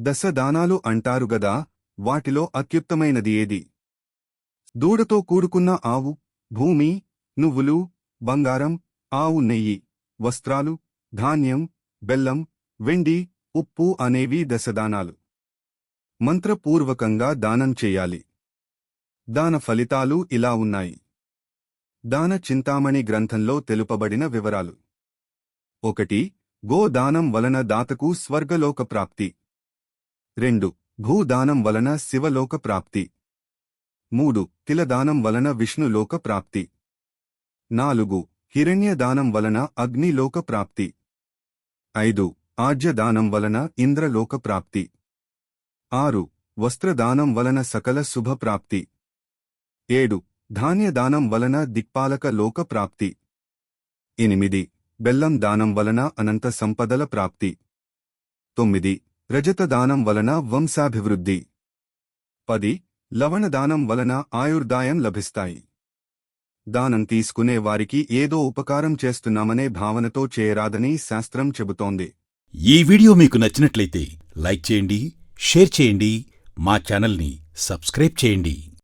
దశదానాలు అంటారుగదా అంటారు గదా వాటిలో అత్యుత్తమైనది ఏది? దూడతో కూడుకున్న ఆవు భూమి నువ్వులు బంగారం ఆవు నెయ్యి వస్త్రాలు ధాన్యం బెల్లం వెండి ఉప్పు అనేవి దశదానాలు. మంత్రపూర్వకంగా దానం చేయాలి. దాన ఫలితాలు ఇలా ఉన్నాయి. దాన చింతామణి గ్రంథంలో తెలుపబడిన వివరాలు. ఒకటి గోదానం వలన దాతకు స్వర్గలోక ప్రాప్తి రెండు భూదానం వలన శివలోక ప్రాప్తి. మూడు తిలదానం వలన విష్ణులోక ప్రాప్తి. నాలుగు హిరణ్యదానం వలన అగ్నిలోక ప్రాప్తి. ఐదు ఆజ్యదానం వలన ఇంద్రలోక ప్రాప్తి. ఆరు వస్త్రదానం వలన సకల శుభప్రాప్తి ఏడు ధాన్యదానం వలన దిక్పాలక లోక ప్రాప్తి. ఎనిమిది బెల్లం దానం వలన అనంత సంపదల ప్రాప్తి. తొమ్మిది రజతదానం వలన వంశాభివృద్ధి. పది లవణదానం వలన ఆయుర్దాయం లభిస్తాయి. దానం తీసుకునే వారికి ఏదో ఉపకారం చేస్తున్నామనే భావనతో చేయరాదని శాస్త్రం చెబుతోంది. ఈ వీడియో మీకు నచ్చినట్లయితే లైక్ చేయండి షేర్ చేయండి మా ఛానల్ని సబ్స్క్రైబ్ చేయండి.